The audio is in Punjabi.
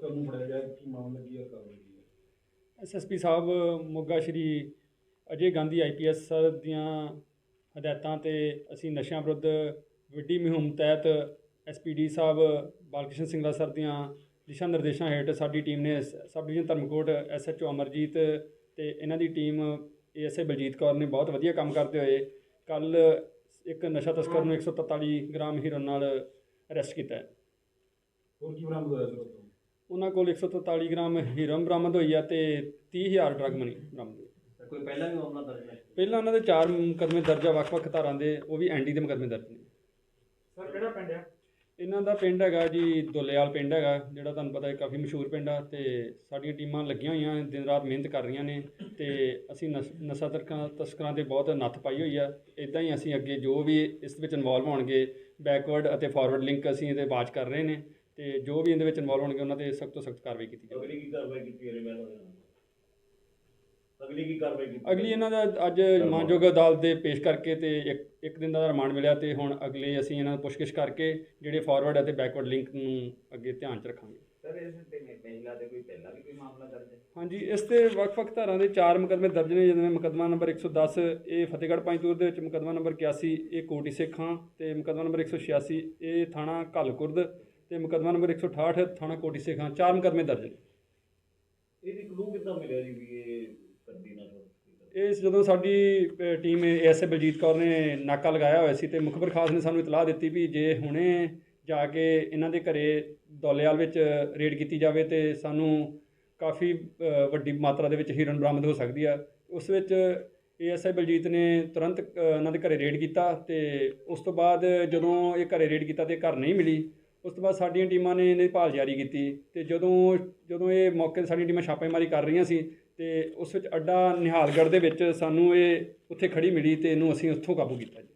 ਤਸਕਰ ਨੂੰ ਫੜਿਆ ਗਿਆ ਕੀ ਮਾਮਲਾ ਕੀ ਹੈ ਕਾਰਵਾਈ ਕੀ ਹੈ SSP sahib Moga Shri Ajay Gandhi IPS sir ਦੀਆਂ ਹਦਾਇਤਾਂ ਤੇ ਅਸੀਂ ਨਸ਼ਿਆਂ ਵਿਰੁੱਧ ਵੱਡੀ ਮੁਹਿੰਮ ਤਹਿਤ ਐਸਪੀਡੀ ਸਾਹਿਬ ਬਾਲਕ੍ਰਿਸ਼ਨ ਸਿੰਘਲਾ ਸਰ ਦੀਆਂ ਦਿਸ਼ਾ ਨਿਰਦੇਸ਼ਾਂ ਹੇਠ ਸਾਡੀ ਟੀਮ ਨੇ sub division Dharamkot SHO Amarjit ਤੇ ਇਹਨਾਂ ਦੀ ਟੀਮ ਏਐਸਏ ਬਲਜੀਤ ਕੌਰ ਨੇ ਬਹੁਤ ਵਧੀਆ ਕੰਮ ਕਰਦੇ ਹੋਏ ਕੱਲ ਇੱਕ ਨਸ਼ਾ ਤਸਕਰ ਨੂੰ 143 ਗ੍ਰਾਮ ਹੀਰੋਇਨ ਨਾਲ ਅਰੈਸਟ ਕੀਤਾ ਹੈ। ਹੋਰ ਕੀ ਬਰਾਮਦ ਹੋਇਆ ਸਰ ਉਹਨਾਂ ਕੋਲ 143 ਗ੍ਰਾਮ ਹੀਰੋਇਨ ਬਰਾਮਦ ਹੋਈ ਆ ਤੇ 30000 ਡਰੱਗ ਮਨੀ ਬਰਾਮਦ ਹੋਈ ਕੋਈ ਪਹਿਲਾਂ ਵੀ ਮਾਮਲਾ ਦਰਜ ਹੈ? ਪਹਿਲਾਂ ਉਹਨਾਂ ਦੇ ਚਾਰ ਮੁਕੱਦਮੇ ਦਰਜ ਆ ਵੱਖ-ਵੱਖ ਧਾਰਾਂ ਦੇ ਉਹ ਵੀ ਐਂਡੀ ਦੇ ਮੁਕੱਦਮੇ ਦਰਜ ਨੇ। ਸਰ ਕਿਹੜਾ ਪਿੰਡ ਆ? ਇਹਨਾਂ ਦਾ ਪਿੰਡ ਹੈਗਾ ਜੀ ਦੁੱਲੇਵਾਲ ਪਿੰਡ ਹੈਗਾ ਜਿਹੜਾ ਤੁਹਾਨੂੰ ਪਤਾ ਹੈ ਕਾਫੀ ਮਸ਼ਹੂਰ ਪਿੰਡ ਆ ਤੇ ਸਾਡੀਆਂ ਟੀਮਾਂ ਲੱਗੀਆਂ ਹੋਈਆਂ ਦਿਨ ਰਾਤ ਮਿਹਨਤ ਕਰ ਰਹੀਆਂ ਨੇ ਤੇ ਅਸੀਂ ਨਸ- ਨਸ਼ਾ ਤਸਕਰਾਂ ਤਸਕਰਾਂ ਤੇ ਬਹੁਤ ਨੱਥ ਪਾਈ ਹੋਈ ਆ। ਇਦਾਂ ਹੀ ਅਸੀਂ ਅੱਗੇ ਜੋ ਵੀ ਇਸ ਵਿੱਚ ਇਨਵੋਲਵ ਹੋਣਗੇ ਬੈਕਵਰਡ ਅਤੇ ਫਾਰਵਰਡ ਲਿੰਕ ਅਸੀਂ ਇਹਦੇ ਬਾਚ ਕਰ ਰਹੇ ਨੇ। ਤੇ ਜੋ ਵੀ ਇਹਦੇ ਵਿੱਚ ਇਨਵੋਲਵ ਹੋਣਗੇ ਉਹਨਾਂ ਤੇ ਸਖਤ ਤੋਂ ਸਖਤ ਕਾਰਵਾਈ ਕੀਤੀ ਜਾਵੇ ਅਗਲੀ ਕੀ ਕਾਰਵਾਈ ਕੀਤੀ ਹੈ ਰਿਮਾਂਡ ਅਗਲੀ ਕੀ ਕਾਰਵਾਈ ਕੀਤੀ ਅਗਲੀ ਇਹਨਾਂ ਦਾ ਅੱਜ ਮਾਨਯੋਗ ਅਦਾਲਤ ਦੇ ਪੇਸ਼ ਕਰਕੇ ਤੇ ਇੱਕ ਇੱਕ ਦਿਨ ਦਾ ਰਿਮਾਂਡ ਮਿਲਿਆ ਤੇ ਹੁਣ ਅਗਲੇ ਅਸੀਂ ਇਹਨਾਂ ਨੂੰ ਪੁੱਛਗਿੱਛ ਕਰਕੇ ਜਿਹੜੇ ਫਾਰਵਰਡ ਅਤੇ ਬੈਕਵਰਡ ਲਿੰਕ ਨੂੰ ਅੱਗੇ ਧਿਆਨ 'ਚ ਰੱਖਾਂਗੇ। ਸਰ ਇਸ ਤੇ ਮਹਿਲਾ ਦੇ ਕੋਈ ਪਹਿਲਾਂ ਵੀ ਕੋਈ ਮਾਮਲਾ ਦਰਜ ਹੈ? ਹਾਂਜੀ ਇਸ ਤੇ ਵੱਖ-ਵੱਖ ਧਾਰਾਂ ਦੇ ਚਾਰ ਮੁਕੱਦਮੇ ਦਰਜ ਨੇ ਜਿਵੇਂ ਮੁਕੱਦਮਾ ਨੰਬਰ 110 ਇਹ ਫਤਿਹਗੜ੍ਹ ਪੰਜਤੂਰ ਦੇ ਵਿੱਚ ਮੁਕੱਦਮਾ ਨੰਬਰ 81 ਇਹ ਕੋਟੀ ਸੇਖਾਂ ਤੇ ਮੁਕੱਦਮਾ ਨੰਬਰ 186 ਇਹ ਥਾਣਾ ਘੱਲਕੁਰਦ ਤੇ ਮੁਕੱਦਮਾ ਨੰਬਰ 168 ਥਾਣਾ ਕੋਟੀ ਸੇਖਾਂ ਚਾਰ ਮੁਕੱਦਮੇ ਦਰਜ ਨੇ। ਇਹਦੀ ਕਲੂ ਕਿੱਦਾਂ ਮਿਲਿਆ ਜੀ ਵੀ ਇਹ ਕਰਦੀ ਨਾ ਇਹ ਜਦੋਂ ਸਾਡੀ ਟੀਮ ਐਸਏ ਬਲਜੀਤ ਕੌਰ ਨੇ ਨਾਕਾ ਲਗਾਇਆ ਹੋਇਆ ਸੀ ਤੇ ਮੁਖਬਰ ਖਾਸ ਨੇ ਸਾਨੂੰ ਇਤਲਾਹ ਦਿੱਤੀ ਵੀ ਜੇ ਹੁਣੇ ਜਾ ਕੇ ਇਹਨਾਂ ਦੇ ਘਰੇ ਦੌਲੇਵਾਲ ਵਿੱਚ ਰੇਡ ਕੀਤੀ ਜਾਵੇ ਤੇ ਸਾਨੂੰ ਕਾਫੀ ਵੱਡੀ ਮਾਤਰਾ ਦੇ ਵਿੱਚ ਹੀਰੋਇਨ ਬਰਾਮਦ ਹੋ ਸਕਦੀ ਆ। ਉਸ ਵਿੱਚ ਏਐਸਆਈ ਬਲਜੀਤ ਨੇ ਤੁਰੰਤ ਇਹਨਾਂ ਦੇ ਘਰੇ ਰੇਡ ਕੀਤਾ ਤੇ ਉਸ ਤੋਂ ਬਾਅਦ ਜਦੋਂ ਇਹ ਘਰੇ ਰੇਡ ਕੀਤਾ ਤੇ ਘਰ ਨਹੀਂ ਮਿਲੀ ਉਸ ਤੋਂ ਬਾਅਦ ਸਾਡੀਆਂ ਟੀਮਾਂ ਨੇ ਇਹਦੀ ਭਾਲ ਜਾਰੀ ਕੀਤੀ ਤੇ ਜਦੋਂ ਜਦੋਂ ਇਹ ਮੌਕੇ ਤੇ ਸਾਡੀਆਂ ਟੀਮਾਂ ਛਾਪੇਮਾਰੀ ਕਰ ਰਹੀਆਂ ਸੀ ਤੇ ਉਸ ਵਿੱਚ ਅੱਡਾ ਨਿਹਾਲਗੜ੍ਹ ਦੇ ਵਿੱਚ ਸਾਨੂੰ ਇਹ ਉੱਥੇ ਖੜੀ ਮਿਲੀ ਤੇ ਇਹਨੂੰ ਅਸੀਂ ਉੱਥੋਂ ਕਾਬੂ ਕੀਤਾ ਜੀ।